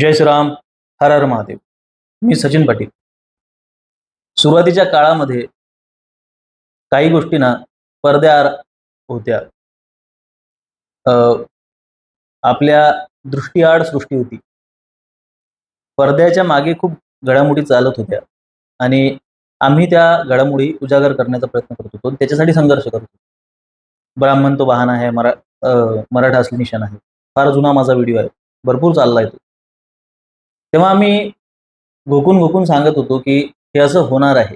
जय श्रीराम हर हर महादेव. मी सचिन पाटील. सुरुवातीच्या काळामध्ये काही गोष्टींना पडद्याआड होत्या. आपल्या दृष्टीआड सृष्टी होती. पडद्याच्या मागे खूप घडामोडी चालत होत्या. आणि आम्ही त्या घडामोडी उजागर करण्याचा प्रयत्न करत होतो. त्याच्यासाठी संघर्ष करत होतो. ब्राह्मण तो वाहन आहे मरा मराठा असली निशाण आहे. फार जुना माझा व्हिडिओ आहे. भरपूर चालला आहे तो. तेव्हा आम्ही घोकून घोकून सांगत होतो की हे असं होणार आहे.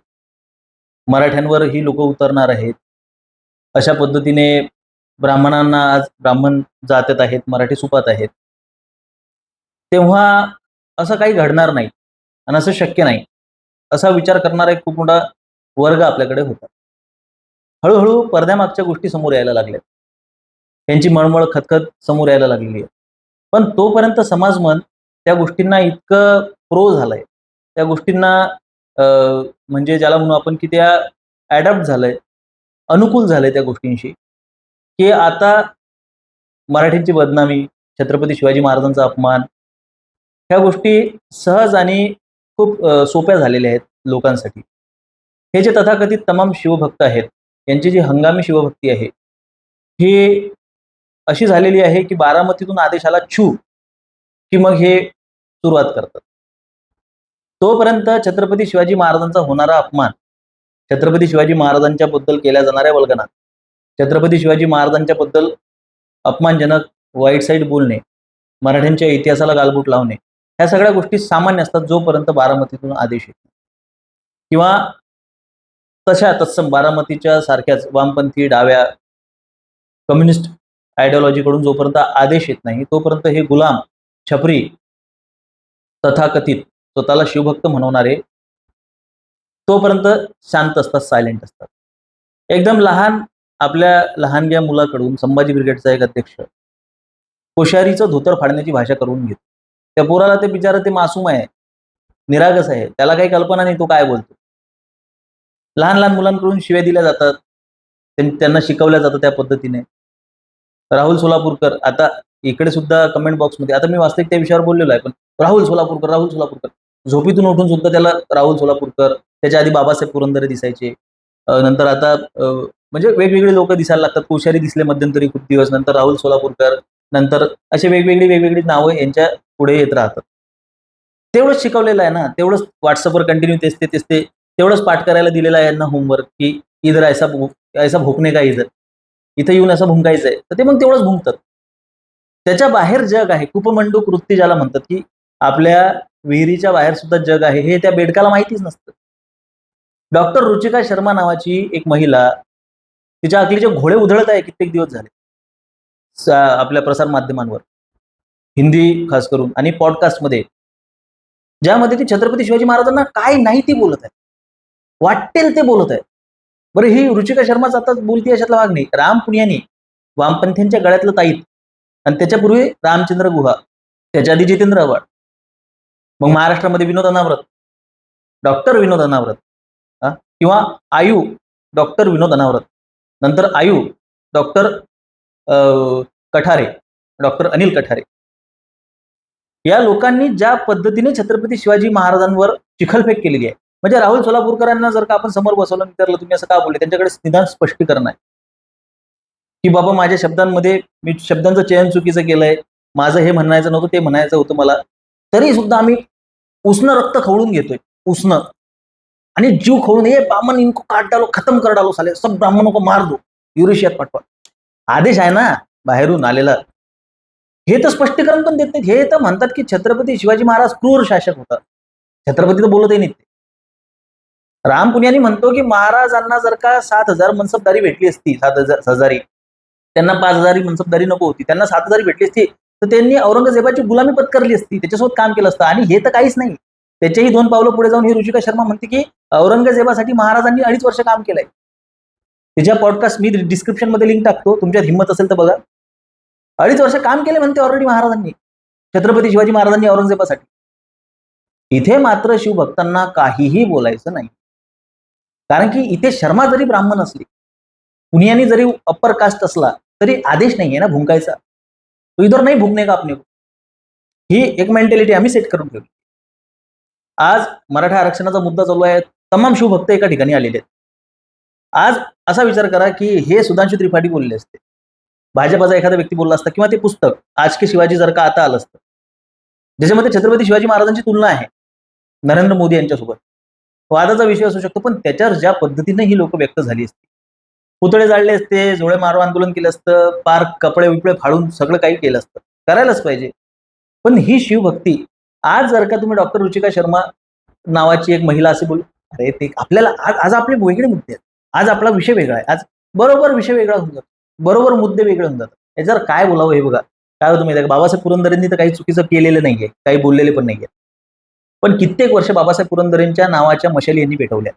मराठ्यांवर ही लोक उतरणार आहेत. अशा पद्धतीने ब्राह्मणांना आज ब्राह्मण जातात आहेत मराठी सुपात आहेत. तेव्हा असं काही घडणार नाही आणि असं शक्य नाही. असा विचार करणारा एक खूप मोठा वर्ग आपल्याकडे होता. हळूहळू पडद्यामागच्या गोष्टी समोर यायला लागल्या त्यांची मळमळ खतखत समोर यायला लागलेली आहे. पण तोपर्यंत समाजमन त्या गोष्टींना इतकं प्रो झालंय. त्या गोष्टींना म्हणजे ज्याला म्हणू आपण की त्या ॲडॅप्ट झालंय अनुकूल झालंय त्या गोष्टींशी की आता मराठींची बदनामी छत्रपती शिवाजी महाराजांचा अपमान ह्या गोष्टी सहज आणि खूप सोप्या झालेल्या आहेत लोकांसाठी. हे जे तथाकथित तमाम शिवभक्त आहेत यांची जी हंगामी शिवभक्ती आहे ही अशी झालेली आहे की बारामतीतून आदेशाला छू की मग हे सुरुवात करतात तोपर्यंत छत्रपती शिवाजी महाराजांचा होणारा अपमान छत्रपती शिवाजी महाराजांच्या बद्दल केल्या जाणाऱ्या वल्गना छत्रपती शिवाजी महाराजांच्या बद्दल अपमानजनक वाईट साईड बोलणे मराठ्यांच्या इतिहासाला गालबोट लावणे ह्या सगळ्या गोष्टी सामान्य असतात जोपर्यंत बारामतीतून आदेश येत नाही. किंवा तशा तत्सम बारामतीच्या सारख्याच वामपंथी डाव्या कम्युनिस्ट आयडिओलॉजीकडून जोपर्यंत आदेश येत नाही तोपर्यंत हे गुलाम छपरी तथाकथित स्वतःला शिवभक्त म्हणवणारे तोपर्यंत शांत असतात सायलेंट असतात. एकदम लहान आपल्या लहानग्या मुलाकडून संभाजी ब्रिगेडचा एक अध्यक्ष कोश्यारीचं धोतर फाडण्याची भाषा करून घेतो. त्या पोराला ते बिचारा ते मासूम आहे निरागस आहे त्याला काही कल्पना नाही तो काय बोलतो. लहान लहान मुलांकडून शिव्या दिल्या जातात त्यांना शिकवल्या जातं त्या पद्धतीने. राहुल सोलापूरकर आता इकडे सुद्धा कमेंट बॉक्समध्ये आता मी वास्तविक त्या विषयावर बोललेलो आहे पण राहुल सोलापूरकर राहुल सोलापूरकर. झोपीतून उठून सुद्धा त्याला राहुल सोलापूरकर त्याच्या आधी बाबासाहेब पुरंदरे दिसायचे. नंतर आता म्हणजे वेगवेगळे लोक दिसायला लागतात कोश्यारी दिसले मध्यंतरी खूप दिवस नंतर राहुल सोलापूरकर नंतर असे वेगवेगळी वेगवेगळी नावं यांच्या पुढे येत राहतात. तेवढंच शिकवलेलं आहे ना तेवढंच व्हॉट्सअपवर कंटिन्यू तेच ते तेच ते तेवढंच पाठ करायला दिलेलं आहे यांना होमवर्क की इधर ऐसा ऐसा भोकणे का इधर? इथं येऊन असं भुंकायचंय आहे तर ते मग तेवढंच भुंकतात. त्याच्या बाहेर जग आहे. कुपमंडूक वृत्ती ज्याला म्हणतात की आपल्या विहिरीच्या बाहेर सुद्धा जग आहे हे त्या बेडकाला माहितीच नसतं. डॉक्टर रुचिका शर्मा नावाची एक महिला तिच्या अकलीचे घोडे उधळत आहे कित्येक दिवस झाले. आपल्या प्रसार माध्यमांवर. हिंदी खास करून आणि पॉडकास्टमध्ये. ज्यामध्ये ती छत्रपती शिवाजी महाराजांना काय नाही ती बोलत आहे. वाटेल ते बोलत आहे. बरं ही रुचिका शर्माच आता बोलती अशातला भाग नाही. राम पुण्यानी वामपंथींच्या गळ्यातलं ताईत आणि त्याच्यापूर्वी रामचंद्र गुहा त्याच्या आधी जितेंद्र आव्हाड मग महाराष्ट्रामध्ये विनोद अनावरत डॉक्टर विनोद अनावरत किंवा आयु डॉक्टर विनोद अनावरत नंतर आयु डॉक्टर अं, कठारे डॉक्टर अनिल कठारे. या लोकांनी ज्या पद्धतीने छत्रपती शिवाजी महाराजांवर चिखलफेक केलेली आहे म्हणजे राहुल सोलापूरकरांना जर का आपण समोर बसवलं विचारलं तुम्ही असं का बोलले? त्यांच्याकडे निदान स्पष्टीकरण आहे. की बाबा माझ्या शब्दांमध्ये मी शब्दांचं चयन चुकीचं केलंय माझं हे म्हणायचं नव्हतं ते म्हणायचं होतं मला. तरी सुद्धा आम्ही उष्ण रक्त खवळून घेतोय उष्ण. आणि जीव खवळून हे ब्राह्मण इनको काट डालो खतम कर डालो साले. सब ब्राह्मणों को मार दो. युरेशियात पाठवा. आदेश आहे ना बाहेरून आलेला. हे तर स्पष्टीकरण पण देत नाहीत. हे तर म्हणतात की छत्रपती शिवाजी महाराज क्रूर शासक होता. छत्रपती तर बोलतही नाहीत राम पुण्यानी म्हणतो की महाराजांना जर का सात हजार मनसबदारी भेटली असती सात हजार हजारी. त्यांना पाच हजारी मनसबदारी नको होती. त्यांना सात हजारी भेटली असती तर त्यांनी औरंगजेबाची गुलामी पत्करली असती. त्याच्यासोबत काम केलं असतं. आणि हे तर काहीच नाही. त्याचेही दोन पावलं पुढे जाऊन ही ऋषिका शर्मा म्हणते की औरंगजेबासाठी महाराजांनी अडीच वर्ष काम केलंय. तिच्या पॉडकास्ट मी डिस्क्रिप्शनमध्ये लिंक टाकतो. तुमच्यात हिंमत असेल तर बघा. अडीच वर्ष काम केले म्हणते ऑलरेडी महाराजांनी. छत्रपती शिवाजी महाराजांनी औरंगजेबासाठी. इथे मात्र शिवभक्तांना काहीही बोलायचं नाही. कारण की इथे शर्मा जरी ब्राह्मण असली पुनियानी जरी अप्पर कास्ट असला तरी आदेश नाहीये ना भुंकायचा. तो इधर नाही भुंकणे का. आपण ही एक मेंटॅलिटी आम्ही सेट करून ठेवली. आज मराठा आरक्षणाचा मुद्दा चालू आहे. तमाम शिवभक्त एका ठिकाणी आलेले आहेत. आज असा विचार करा की हे सुधांशु त्रिपाठी बोलले असते. भाजपाचा एखादा व्यक्ती बोलला असता किंवा ते पुस्तक आज के शिवाजी जर का आता आलं असतं. ज्याच्यामध्ये छत्रपती शिवाजी महाराजांची तुलना आहे. नरेंद्र मोदी यांच्यासोबत. वादाचा विषय असू शकतो पण त्याच्यावर ज्या पद्धतीने ही लोक व्यक्त झाली असती. पुतळे जाळले असते जोळे मारो आंदोलन केलं असतं पार्क कपडे विपडे फाडून सगळं काही केलं असतं. करायलाच पाहिजे. पण ही शिवभक्ती आज जर का तुम्ही डॉक्टर रुचिका शर्मा नावाची एक महिला असे बोल अरे ते आपल्याला आज आज आपले वेगळे मुद्दे आहेत. आज आपला विषय वेगळा आहे. आज बरोबर विषय वेगळा होऊन जातो. बरोबर मुद्दे वेगळे होऊन जातात. याच्यावर काय बोलावं हे बघा. काय होतं माहिती आहे बाबासाहेब पुरंदरेंनी तर काही चुकीचं केलेलं नाहीये. काही बोललेले पण नाहीये. पण कित्येक वर्ष बाबासाहेब पुरंदरेंच्या नावाच्या मशाली यांनी पेटवल्या.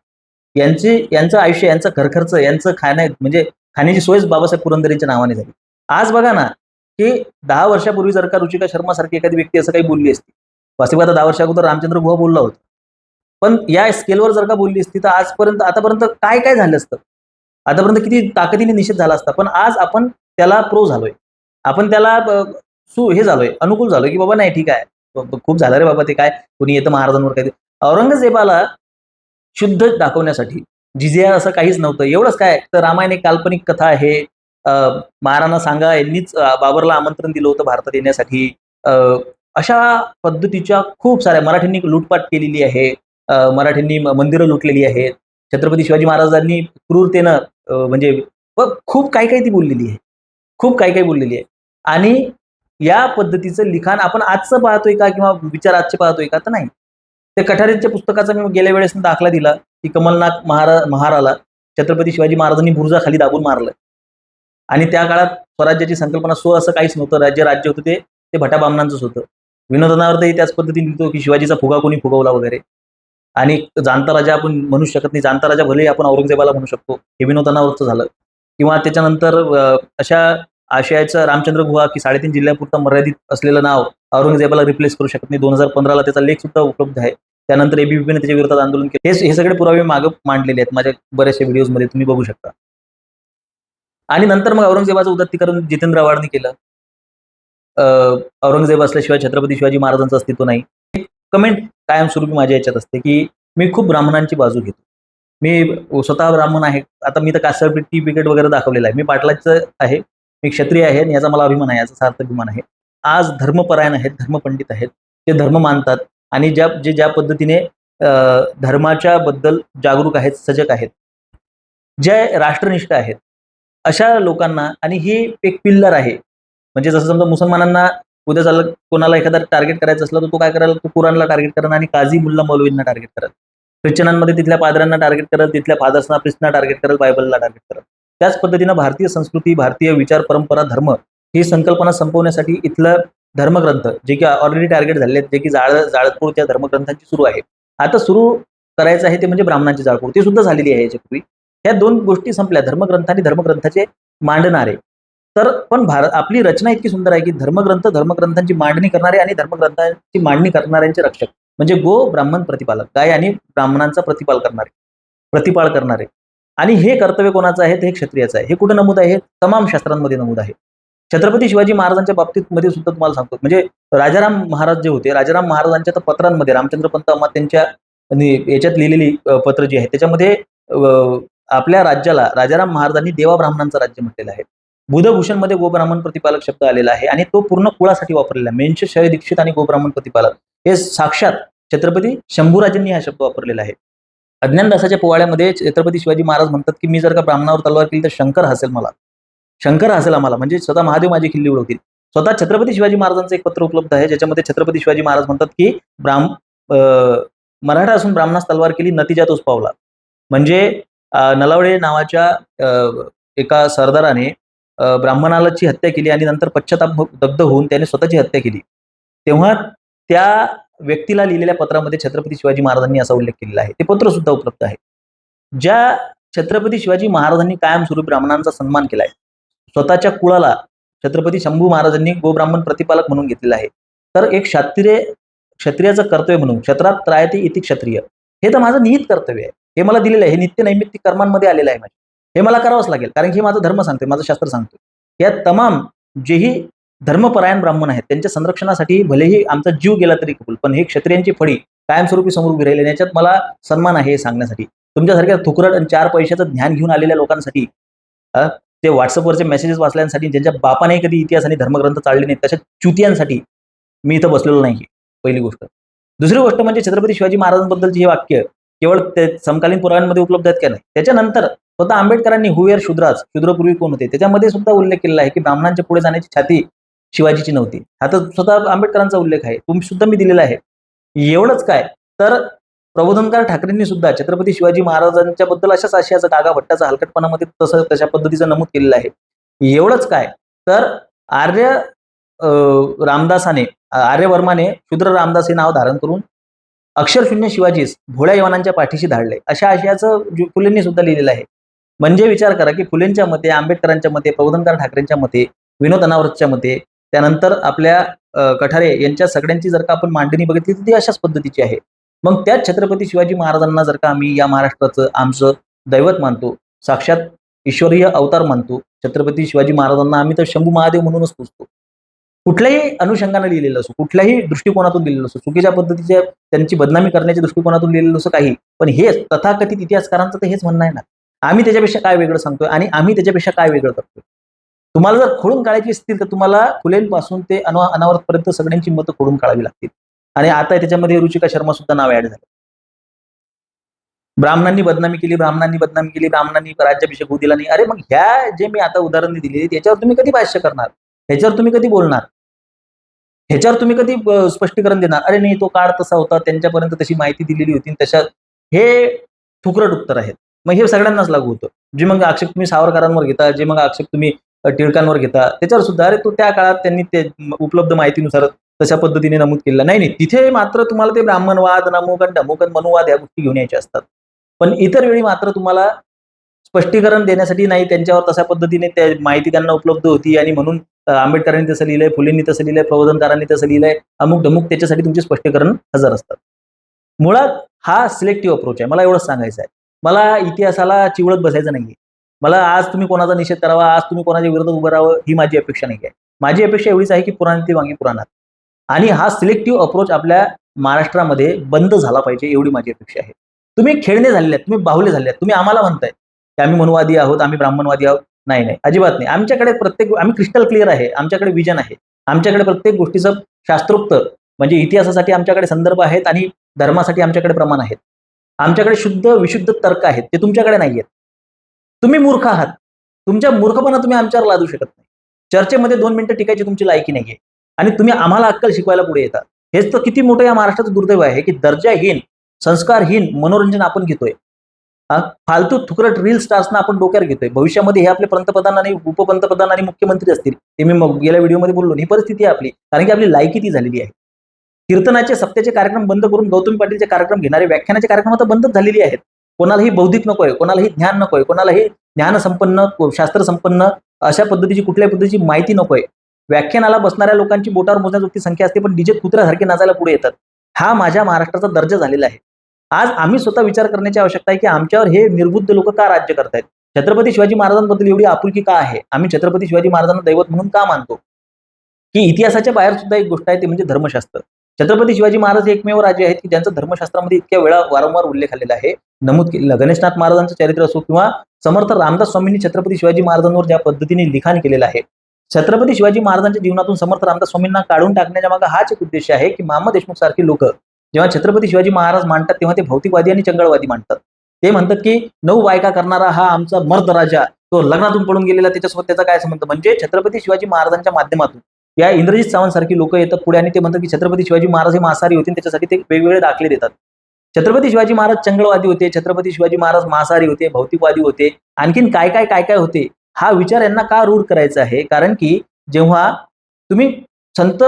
यांचे यांचं आयुष्य यांचं घरखर्च यांचं खाण्या म्हणजे खाण्याची सोयच बाबासाहेब पुरंदरेंच्या नावाने झाली. आज बघा ना की दहा वर्षापूर्वी जर का रुचिका शर्मा सारखी एखादी व्यक्ती असं काही बोलली असती. वास्तविक आता दहा वर्षा अगोदर रामचंद्र गुहा बोलला होता. पण या स्केलवर जर का बोलली असती तर आजपर्यंत आतापर्यंत काय काय झालं असतं? आतापर्यंत किती ताकदीने निषेध झाला असता? पण आज आपण त्याला प्रो झालोय. आपण त्याला सु हे झालोय अनुकूल झालोय की बाबा नाही ठीक आहे. खूप झालं रे बाबा ते काय? कोणी येतं महाराजांवर काय औरंगजेबाला शुद्ध दाखवण्यासाठी जिजिया असं काहीच नव्हतं. एवढंच काय? तर रामायण एक काल्पनिक कथा आहे. महाराणा सांगा यांनीच बाबरला आमंत्रण दिलं होतं भारतात येण्यासाठी. अशा पद्धतीच्या खूप साऱ्या मराठ्यांनी लूटपाट केलेली आहे. मराठींनी मराठ्यांनी मंदिरं लुटलेली आहेत. छत्रपती शिवाजी महाराजांनी क्रूरतेनं म्हणजे खूप काही काही ती बोललेली आहे. खूप काही काही बोललेली आहे. आणि या पद्धतीचं लिखाण आपण आजचं पाहतोय का किंवा विचार आजचे पाहतोय का? तर नाही. ते कठारेंच्या पुस्तकाचा मी गेल्या वेळेस दाखला दिला की कमलनाथ महारा महाराला छत्रपती शिवाजी महाराजांनी बुरुजाखाली दाबून मारलं. आणि त्या काळात स्वराज्याची संकल्पना स्व असं काहीच नव्हतं. राज्य राज्य होतं ते ते भटाबामणांचंच होतं. विनोदनावरही त्याच पद्धतीने लिहितो की शिवाजीचा फुगा कोणी फुगवला वगैरे. आणि जाणता राजा आपण म्हणू शकत नाही. जाणता राजा भले आपण औरंगजेबाला म्हणू शकतो. हे विनोदनावरचं झालं. किंवा त्याच्यानंतर अशा आशियाचं रामचंद्र गुहा की साडेतीन जिल्ह्यापुरतं मर्यादित असलेलं नाव औरंगजेबाला रिप्लेस करू शकत नाही. दोन हजार पंधराला त्याचा लेख सुद्धा उपलब्ध आहे. त्यानंतर एबीपीने त्याच्या विरोधात आंदोलन केलं. हे सगळे पुरावे मागं मांडलेले आहेत माझ्या बऱ्याचशा व्हिडिओजमध्ये तुम्ही बघू शकता. आणि नंतर मग औरंगजेबाचं उदात्तीकरण जितेंद्र आव्हाडने केलं. औरंगजेब असल्याशिवाय छत्रपती शिवाजी महाराजांचं अस्तित्व नाही. कमेंट कायमस्वरूपी माझ्या याच्यात असते की मी खूप ब्राह्मणांची बाजू घेतो. मी स्वतः ब्राह्मण आहे. आता मी तर कासरपट्टी बिकेट वगैरे दाखवलेलं आहे. मी पाटलाचं आहे. मी क्षत्रिय आहे आणि याचा मला अभिमान आहे याचा सार्थ अभिमान आहे. आज धर्मपरायण आहेत धर्मपंडित आहेत ते धर्म मानतात आणि ज्या जे ज्या पद्धतीने धर्माच्या बद्दल जागरूक आहेत सजग आहेत जे राष्ट्रनिष्ठ आहेत अशा लोकांना आणि ही एक पिल्लर आहे. म्हणजे जसं समजा मुसलमानांना उद्या झालं कोणाला एखादा टार्गेट करायचं असला तर तो काय करायला तो कुराणला टार्गेट करणार आणि काझी मुल्ला मौलवींना टार्गेट करत. ख्रिश्चनांमध्ये तिथल्या पादरांना टार्गेट करत तिथल्या फादर्सना प्रिस्टना टार्गेट करत बायबलला टार्गेट करत. त्याच पद्धतीनं भारतीय संस्कृती भारतीय विचार परंपरा धर्म ही संकल्पना संपवण्यासाठी इथलं धर्मग्रंथ जे की ऑलरेडी टार्गेट झाले आहेत जे की जाळ जाळपोळ त्या धर्मग्रंथांची सुरू आहे. आता सुरू करायचं आहे ते म्हणजे ब्राह्मणांची जाळपूर. ती सुद्धा झालेली आहे याच्यापूर्वी. ह्या दोन गोष्टी संपल्या धर्मग्रंथ आणि धर्मग्रंथाचे मांडणारे. तर पण भारत आपली रचना इतकी सुंदर आहे की धर्मग्रंथ धर्मग्रंथांची मांडणी करणारे आणि धर्मग्रंथांची मांडणी करणाऱ्यांचे रक्षक. म्हणजे गो ब्राह्मण प्रतिपालक गाय आणि ब्राह्मणांचा प्रतिपाल करणारे प्रतिपाळ करणारे. आणि हे कर्तव्य कोणाचं आहे? हे क्षत्रियाचं आहे. हे कुठं नमूद आहे? हे तमाम शास्त्रांमध्ये नमूद आहे. छत्रपती शिवाजी महाराजांच्या बाबतीत मध्ये सुद्धा तुम्हाला सांगतो. म्हणजे राजाराम महाराज जे होते राजाराम महाराजांच्या तर पत्रांमध्ये रामचंद्र पंत अमात त्यांच्या याच्यात लिहिलेली पत्र जी आहे त्याच्यामध्ये आपल्या राज्याला राजाराम महाराजांनी देवा ब्राह्मणांचं राज्य म्हटलेलं आहे. बुधभूषणमध्ये गोब्राह्मण प्रतिपालक शब्द आलेला आहे आणि तो पूर्ण कुळासाठी वापरलेला आहे. मेंश शय दीक्षित आणि गोब्राह्मण प्रतिपालक. हे साक्षात छत्रपती शंभूराजांनी हा शब्द वापरलेला आहे. अज्ञानदासाच्या पोवाड्यामध्ये छत्रपती शिवाजी महाराज म्हणतात की मी जर का ब्राह्मणावर तलवार केली तर शंकर हसेल मला. शंकर हसेल आम्हाला. म्हणजे स्वतः महादेव माझी खिल्ली उडवतील. स्वतः छत्रपती शिवाजी महाराजांचं एक पत्र उपलब्ध आहे ज्याच्यामध्ये छत्रपती शिवाजी महाराज म्हणतात की ब्राह्म मराठा असून ब्राह्मणास तलवार केली नतीजा तोच पावला. म्हणजे नलावडे नावाच्या एका सरदाराने ब्राह्मणालाची हत्या केली आणि नंतर पश्चाताप दग्ध होऊन त्याने स्वतःची हत्या केली. तेव्हा त्या व्यक्तीला लिहिलेल्या पत्रामध्ये छत्रपती शिवाजी महाराजांनी असा उल्लेख केलेला आहे. ते पत्र सुद्धा उपलब्ध आहे. ज्या छत्रपती शिवाजी महाराजांनी कायमस्वरूपी ब्राह्मणांचा सन्मान केलाय स्वतःच्या कुळाला छत्रपती शंभू महाराजांनी गोब्राह्मण प्रतिपालक म्हणून घेतलेला आहे. तर एक क्षत्रिय क्षत्रियाचं कर्तव्य म्हणून क्षत्रात त्रायते इति क्षत्रिय हे तर माझं निहित कर्तव्य आहे. हे मला दिलेलं आहे. हे नित्य नैमित्तिक कर्मांमध्ये आलेलं आहे माझ्या. हे मला करावंच लागेल. कारण की माझा माझं धर्म सांगतोय माझं शास्त्र सांगतोय. या तमाम जेही धर्मपरायण ब्राह्मण आहेत. त्यांच्या संरक्षणासाठी भलेही आमचा जीव गेला तरी कबूल पण हे क्षत्रियांची फळी कायमस्वरूपी समोर उभी राहिली याच्यात मला सन्मान आहे हे सांगण्यासाठी. तुमच्यासारख्या थुकरट आणि चार पैशाचं ज्ञान घेऊन आलेल्या लोकांसाठी ते व्हॉट्सअपवरचे मेसेजेस वाचल्यासाठी ज्यांच्या बापाने कधी इतिहास आणि धर्मग्रंथ चालले नाहीत तशा च्युतियांसाठी मी इथं बसलेलो नाही पहिली गोष्ट. दुसरी गोष्ट म्हणजे छत्रपती शिवाजी महाराजांबद्दलची हे वाक्य केवळ ते समकालीन पुराणांमध्ये उपलब्ध आहेत का नाही? त्याच्यानंतर स्वतः आंबेडकरांनी हुयर शूद्राज शूद्रपूर्वी कोण होते? त्याच्यामध्ये सुद्धा उल्लेख केलेला आहे की ब्राह्मणांच्या पुढे जाण्याची छाती शिवाजीची नव्हती. आता स्वतः आंबेडकरांचा उल्लेख आहे. तुम्ही सुद्धा मी दिलेला आहे. एवढंच काय? तर प्रबोधनकार ठाकरेंनी सुद्धा छत्रपती शिवाजी महाराजांच्या बद्दल अशाच आशयाचा डागा भट्टाचा हलकटपणामध्ये तसं तशा पद्धतीचं नमूद केलेलं आहे. एवढंच काय? तर आर्य रामदासाने आर्यवर्माने शूद्र रामदास हे नाव धारण करून अक्षरशून्य शिवाजीस भोळ्या यवनांच्या पाठीशी धाडले. अशा आशयाचं फुलेंनी सुद्धा लिहिलेलं आहे. म्हणजे विचार करा की फुलेंच्या मते आंबेडकरांच्या मते प्रबोधनकार ठाकरेंच्या मते विनोद अनावरतच्या मते त्यानंतर आपल्या कठारे यांच्या सगळ्यांची जर का आपण मांडणी बघितली तर ती अशाच पद्धतीची आहे. मग त्याच छत्रपती शिवाजी महाराजांना जर का आम्ही या महाराष्ट्राचं आमचं दैवत मानतो साक्षात ईश्वरीय अवतार मानतो छत्रपती शिवाजी महाराजांना आम्ही तर शंभू महादेव म्हणूनच पुजतो. कुठल्याही अनुषंगाने लिहिलेलं असो कुठल्याही दृष्टिकोनातून लिहिलेलं असो चुकीच्या पद्धतीच्या त्यांची बदनामी करण्याच्या दृष्टिकोनातून लिहिलेलं असं काही पण हेच तथाकथित इतिहासकारांचं तर हेच म्हणणं आहे ना. आम्ही त्याच्यापेक्षा काय वेगळं सांगतोय आणि आम्ही त्याच्यापेक्षा काय वेगळं करतोय? तुम्हाला जर खोडून काढायची असतील तर तुम्हाला फुलेंपासून ते अन अनावरपर्यंत सगळ्यांची मतं खोडून काढावी लागतील. आणि आता त्याच्यामध्ये रुचिका शर्मा सुद्धा नाव ऍड झालं. ब्राह्मणांनी बदनामी केली ब्राह्मणांनी बदनामी केली ब्राह्मणांनी राज्याभिषेक होऊ दिला नाही. अरे मग ह्या जे मी आता उदाहरण दिली त्याच्यावर तुम्ही कधी भाष्य करणार? ह्याच्यावर तुम्ही कधी बोलणार? ह्याच्यावर तुम्ही कधी स्पष्टीकरण देणार? अरे नाही तो काळ तसा होता त्यांच्यापर्यंत तशी माहिती दिलेली होती तशा हे ठुकरट उत्तर आहेत. मग हे सगळ्यांनाच लागू होतं. जे मग आक्षेप तुम्ही सावरकरांवर घेता जे मग आक्षेप तुम्ही टिळकांवर घेता. त्याच्यावर सुद्धा अरे तो त्या काळात त्यांनी ते उपलब्ध माहितीनुसार तशा पद्धतीने नमूद केलं नाही नाही तिथे मात्र तुम्हाला ते ब्राह्मणवाद नमोक आणि डमुक मनुवाद या गोष्टी घेऊन यायच्या असतात. पण इतर वेळी मात्र तुम्हाला स्पष्टीकरण देण्यासाठी नाही त्यांच्यावर तशा पद्धतीने त्या माहिती त्यांना उपलब्ध होती आणि म्हणून आंबेडकरांनी तसं लिहिलंय फुलेंनी तसं लिहिलंय प्रबोधनकारांनी तसं लिहिलंय अमुक डमुक त्याच्यासाठी तुमचे स्पष्टीकरण हजर असतात. मुळात हा सिलेक्टिव्ह अप्रोच आहे. मला एवढंच सांगायचं आहे. मला इतिहासाला चिवळत बसायचं नाहीये. मला आज तुम्ही कोणाचा निषेध करावा आज तुम्ही कोणाच्या विरोधात उभं राहावं ही माझी अपेक्षा नाही आहे. माझी अपेक्षा एवढीच आहे की पुराणातील वांगी पुराणात. आणि हा सिलेक्टिव्ह अप्रोच आपल्या महाराष्ट्रामध्ये बंद झाला पाहिजे एवढी माझी अपेक्षा आहे. तुम्ही खेळणे झालेले आहेत तुम्ही बाहुले झाले आहेत तुम्ही आम्हाला म्हणताय की आम्ही मनुवादी आहोत आम्ही ब्राह्मणवादी आहोत. नाही नाही अजिबात नाही. आमच्याकडे प्रत्येक आम्ही क्रिस्टल क्लिअर आहे आमच्याकडे विजन आहे. आमच्याकडे प्रत्येक गोष्टीचं शास्त्रोक्त म्हणजे इतिहासासाठी आमच्याकडे संदर्भ आहेत आणि धर्मासाठी आमच्याकडे प्रमाण आहेत. आमच्याकडे शुद्ध विशुद्ध तर्क आहेत ते तुमच्याकडे नाही आहेत तुम्ही मूर्ख आहात. तुमच्या मूर्खपणा तुम्ही आमच्यावर लादू शकत नाही. चर्चेमध्ये दोन मिनिटं टिकायची तुमची लायकी नाहीये. आणि तुम्ही आम्हाला अक्कल शिकवायला पुढे येतात हेच तर किती मोठं या महाराष्ट्राचं दुर्दैव आहे की दर्जाहीन संस्कारहीन मनोरंजन आपण घेतोय. फालतू थुकरट रील स्टार्सना आपण डोक्यावर घेतोय. भविष्यामध्ये हे आपले पंतप्रधान आणि उपपंतप्रधान आणि मुख्यमंत्री असतील ते मी मग गेल्या व्हिडिओमध्ये बोललो. ही परिस्थिती आहे आपली. कारण की आपली लायकी ती झालेली आहे. कीर्तनाचे सप्त्याचे कार्यक्रम बंद करून गौतमी पाटीलचे कार्यक्रम घेणारे व्याख्यानाचे कार्यक्रम आता बंदच झालेली आहेत. कोणालाही बौद्धिक नको आहे कोणालाही ज्ञान नको आहे कोणालाही ज्ञानसंपन्न शास्त्रसंपन्न शास्त्र संपन्न अशा पद्धतीची कुठल्याही पद्धतीची माहिती नको आहे. व्याख्यानाला बसणाऱ्या लोकांची बोटावर मोजण्याजोगती संख्या असते पण डीजे कुत्र्यासारखे नाचायला पुढे येतात. हा माझ्या महाराष्ट्राचा दर्जा झालेला आहे. आज आम्ही स्वतः विचार करण्याची आवश्यकता आहे की आमच्यावर हे निर्बुद्ध लोक का राज्य करतायत? छत्रपती शिवाजी महाराजांबद्दल एवढी आपुलकी का आहे? आम्ही छत्रपती शिवाजी महाराजांना दैवत म्हणून का मानतो? की इतिहासाच्या बाहेर सुद्धा एक गोष्ट आहे ते म्हणजे धर्मशास्त्र. छत्रपती शिवाजी महाराज हे एकमेव राजे आहेत की ज्यांचा धर्मशास्त्रामध्ये इतक्या वेळा वारंवार उल्लेख आलेला आहे. नमूद केलेला गणेशनाथ महाराजांचं चरित्र असो किंवा समर्थ रामदास स्वामींनी छत्रपती शिवाजी महाराजांवर ज्या पद्धतीने लिखाण केलेलं आहे. छत्रपती शिवाजी महाराजांच्या जीवनातून समर्थ रामदास स्वामींना काढून टाकण्याच्या मागे हाच एक उद्देश आहे की मामा देशमुख सारखी लोक जेव्हा छत्रपती शिवाजी महाराज मांडतात तेव्हा ते भौतिकवादी आणि चंगळवादी मांडतात. ते म्हणतात की नऊ बायका करणारा हा आमचा मर्द राजा तो लग्नातून पडून गेलेला त्याच्यासोबत त्याचा काय संबंध? म्हणजे छत्रपती शिवाजी महाराजांच्या माध्यमातून या इंद्रजित सावंत सारखी लोक येतात पुढे आणि ते म्हणतात की छत्रपती शिवाजी महाराज हे मांसाहारी होते आणि त्याच्यासाठी ते वेगवेगळे दाखले देतात. छत्रपती शिवाजी महाराज चंगळवादी होते छत्रपती शिवाजी महाराज मांसाहारी होते भौतिकवादी होते. आणखीन काय काय काय काय होते? हा विचार यांना का रूढ करायचा आहे? कारण की जेव्हा तुम्ही संत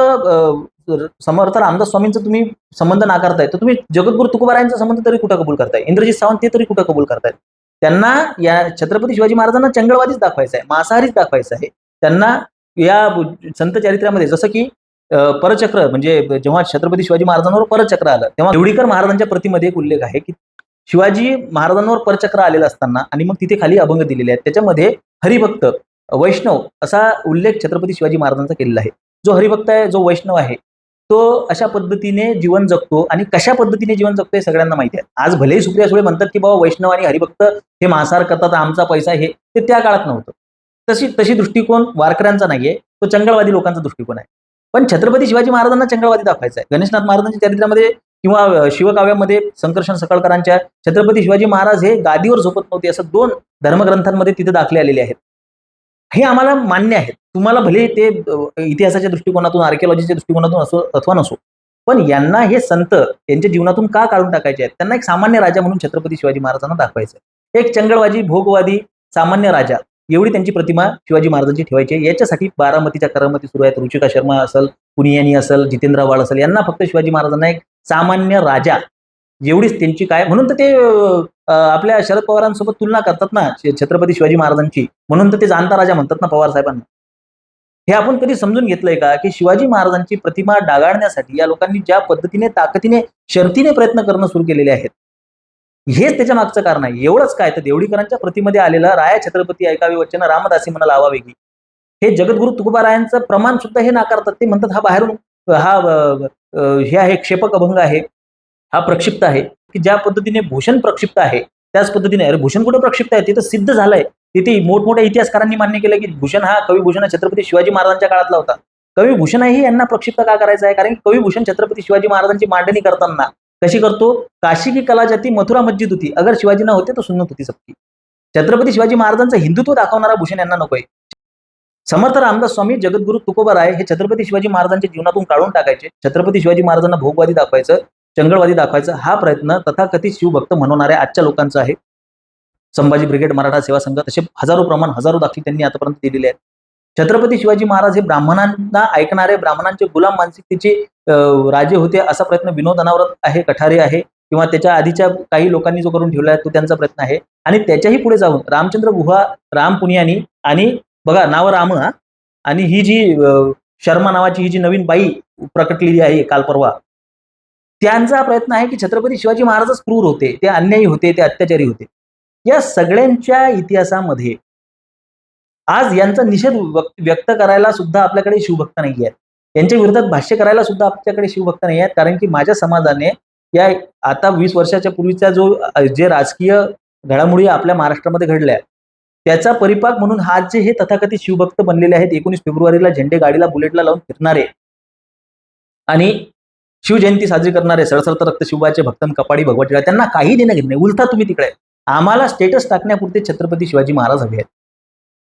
समर्थ रामदास स्वामींचा तुम्ही संबंध नाकारताय तर तुम्ही जगद्गुरु तुकोबारायांचा संबंध तरी कुठं कबूल करताय? इंद्रजित सावंत ते तरी कुठं कबूल करतायत? त्यांना या छत्रपती शिवाजी महाराजांना चंगळवादीच दाखवायचा आहे मांसाहारीच दाखवायचा आहे. त्यांना या संत चरित्रामध्ये जसं की परचक्र म्हणजे जेव्हा छत्रपती शिवाजी महाराजांवर परचक्र आलं तेव्हा देवडीकर महाराजांच्या प्रतिमध्ये एक उल्लेख आहे की शिवाजी महाराजांवर परचक्र आलेला असताना आणि मग तिथे खाली अभंग दिलेले आहेत. त्याच्यामध्ये हरिभक्त वैष्णव असा उल्लेख छत्रपती शिवाजी महाराजांचा केलेला आहे. जो हरिभक्त आहे जो वैष्णव आहे तो अशा पद्धतीने जीवन जगतो आणि कशा पद्धतीने जीवन जगतो हे सगळ्यांना माहिती आहे. आज भलेही सुप्रिया सुळे म्हणतात की बाबा वैष्णव आणि हरिभक्त हे मांसाहार करतात आमचा पैसा हे ते त्या काळात नव्हतं. तशी तशी दृष्टिकोन वारकऱ्यांचा नाहीये. तो चंगळवादी लोकांचा दृष्टिकोन आहे. पण छत्रपती शिवाजी महाराजांना चंगळवादी दाखवायचा आहे. गणेशनाथ महाराजांच्या चरित्रामध्ये किंवा शिवकाव्यामध्ये संकर्षण सकाळकरांच्या छत्रपती शिवाजी महाराज हे गादीवर झोपत नव्हते असं दोन धर्मग्रंथांमध्ये तिथे दाखले आलेले आहेत. हे आम्हाला मान्य आहे तुम्हाला भले ते इतिहासाच्या दृष्टिकोनातून आर्किओलॉजीच्या दृष्टिकोनातून असो अथवा नसो. पण यांना हे संत यांच्या जीवनातून का काढून टाकायचे आहेत? त्यांना एक सामान्य राजा म्हणून छत्रपती शिवाजी महाराजांना दाखवायचं एक चंगळवादी भोगवादी सामान्य राजा एवढी त्यांची प्रतिमा शिवाजी महाराजांची ठेवायची आहे. याच्यासाठी बारामतीच्या करामती सुरू आहेत. रुचिका शर्मा असेल पुनियानी असेल जितेंद्र आव्हाड असेल यांना फक्त शिवाजी महाराजांना एक सामान्य राजा एवढीच त्यांची काय म्हणून तर ते आपल्या शरद पवारांसोबत तुलना करतात ना छत्रपती शिवाजी महाराजांची. म्हणून तर ते जाणता राजा म्हणतात ना पवार साहेबांना. हे आपण कधी समजून घेतलंय का की शिवाजी महाराजांची प्रतिमा डागाळण्यासाठी या लोकांनी ज्या पद्धतीने ताकदीने शर्तीने प्रयत्न करणं सुरू केलेले आहेत हेच त्याच्या मागचं कारण आहे. एवढंच काय? तर देवडीकरांच्या प्रतिमध्ये आलेलं राया छत्रपती ऐकावे वचन रामदासी म्हणा लावा वेगळी. हे जगद्गुरु तुकोबारायांचं प्रमाण सुद्धा हे नाकारतात. ते म्हणतात हा बाहेरून हा हे आहे क्षेपक अभंग आहे. हा प्रक्षिप्त आहे. की ज्या पद्धतीने भूषण प्रक्षिप्त आहे त्याच पद्धतीने अरे भूषण कुठं प्रक्षिप्त आहे? ते तर सिद्ध झालंय. तिथे मोठमोठ्या इतिहासकारांनी मान्य केलं की भूषण हा कविभूषण हा छत्रपती शिवाजी महाराजांच्या काळातला होता. कविभूषणही यांना प्रक्षिप्त का करायचा आहे? कारण की कविभूषण छत्रपती शिवाजी महाराजांची मांडणी करताना कशी करतो? काशी की कला जाती मथुरा मस्जिद होती. अगर शिवाजी ना होते तर सुन्नत होती सबकी. छत्रपती शिवाजी महाराजांचं हिंदुत्व दाखवणारा भूषण यांना नकोय समर्थ रामदास स्वामी जगद्गुरु तुकोबा राय हे छत्रपती शिवाजी महाराजांच्या जीवनातून काढून टाकायचे. छत्रपती शिवाजी महाराजांना भोगवादी दाखवायचं चंगळवादी दाखवायचं हा प्रयत्न तथाकथित शिवभक्त म्हणवणाऱ्या आजच्या लोकांचा आहे. संभाजी ब्रिगेड मराठा सेवा संघ तसे हजारो प्रमाण हजारो दाखले त्यांनी आतापर्यंत दिलेले आहेत. छत्रपती शिवाजी महाराज हे ब्राह्मणांना ऐकणारे ब्राह्मणांचे गुलाम मानसिकतेचे राजे होते असा प्रयत्न विनोद अनावरत आहे कठारे आहे किंवा त्याच्या आधीच्या काही लोकांनी जो करून ठेवला आहे तो त्यांचा प्रयत्न आहे. आणि त्याच्याही पुढे जाऊन रामचंद्र गुहा राम पुनियानी आणि बघा नाव राम आणि ही जी शर्मा नावाची ही जी नवीन बाई प्रकटलेली आहे काल परवा. त्यांचा प्रयत्न आहे की छत्रपती शिवाजी महाराजच क्रूर होते ते अन्यायी होते ते अत्याचारी होते. या सगळ्यांच्या इतिहासामध्ये आज यांचा निषेध व्यक्त- करायला सुद्धा आपल्याकडे शिवभक्त नाही आहेत यांच्या विरोधात भाष्य करायला सुद्धा आपल्याकडे शिवभक्त नाही आहेत कारण की माझ्या समाजाने या आता वीस वर्षाच्या पूर्वीचा जो जे राजकीय घडामोडी आपल्या महाराष्ट्रामध्ये घडल्या त्याचा परिपाक म्हणून हा जे हे तथाकथित शिवभक्त बनलेले आहेत एकोणीस फेब्रुवारीला झेंडे गाडीला बुलेटला लावून फिरणारे आणि शिवजयंती साजरी करणारे सळसळत रक्त शिवाचे भक्तन कपाडी भगवत त्यांना काही देणं घेत नाही. उलथा तुम्ही तिकडे. आम्हाला स्टेटस टाकण्यापुरते छत्रपती शिवाजी महाराज हवे आहेत.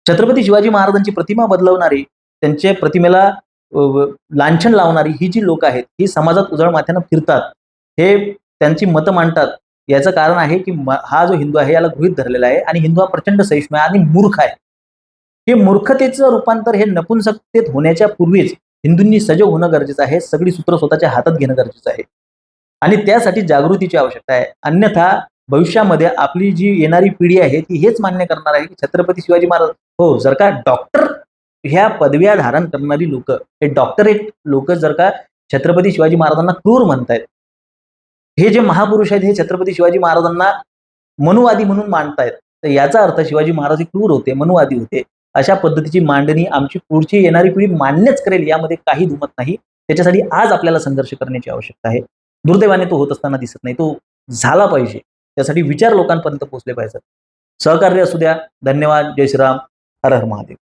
छत्रपती शिवाजी महाराजांची प्रतिमा बदलवणारी त्यांच्या प्रतिमेला लांछन लावणारी ही जी लोक आहेत ही समाजात उजळ माथ्यानं फिरतात हे त्यांची मतं मांडतात. याचं कारण आहे की हा जो हिंदू आहे याला गृहित धरलेला आहे आणि हिंदू हा प्रचंड सहिष्णू आहे आणि मूर्ख आहे. हे मूर्खतेचं रूपांतर हे नपुंसकतेत होण्याच्या पूर्वीच हिंदूंनी सजग होणं गरजेचं आहे सगळी सूत्र स्वतःच्या हातात घेणं गरजेचं आहे. आणि त्यासाठी जागृतीची आवश्यकता आहे. अन्यथा भविष्यामध्ये आपली जी येणारी पिढी आहे ती हेच मान्य करणार आहे की छत्रपती शिवाजी महाराज. हो जर का डॉक्टर ह्या पदव्या धारण करणारी लोक हे डॉक्टरेट लोक जर का छत्रपती शिवाजी महाराजांना क्रूर म्हणतायत हे जे महापुरुष आहेत हे छत्रपती शिवाजी महाराजांना मनुवादी म्हणून मांडतायत तर याचा अर्थ शिवाजी महाराज हे क्रूर होते मनुवादी होते. अशा पद्धतीची मांडणी आमची पुढची येणारी पिढी मान्यच करेल यामध्ये काही दुमत नाही. त्याच्यासाठी आज आपल्याला संघर्ष करण्याची आवश्यकता आहे. दुर्दैवाने तो होत असताना दिसत नाही तो झाला पाहिजे. त्यासाठी विचार लोकांपर्यंत पोहोचले पाहिजेत. सहकार्य असू द्या. धन्यवाद. जय श्रीराम. हर हर महादेव.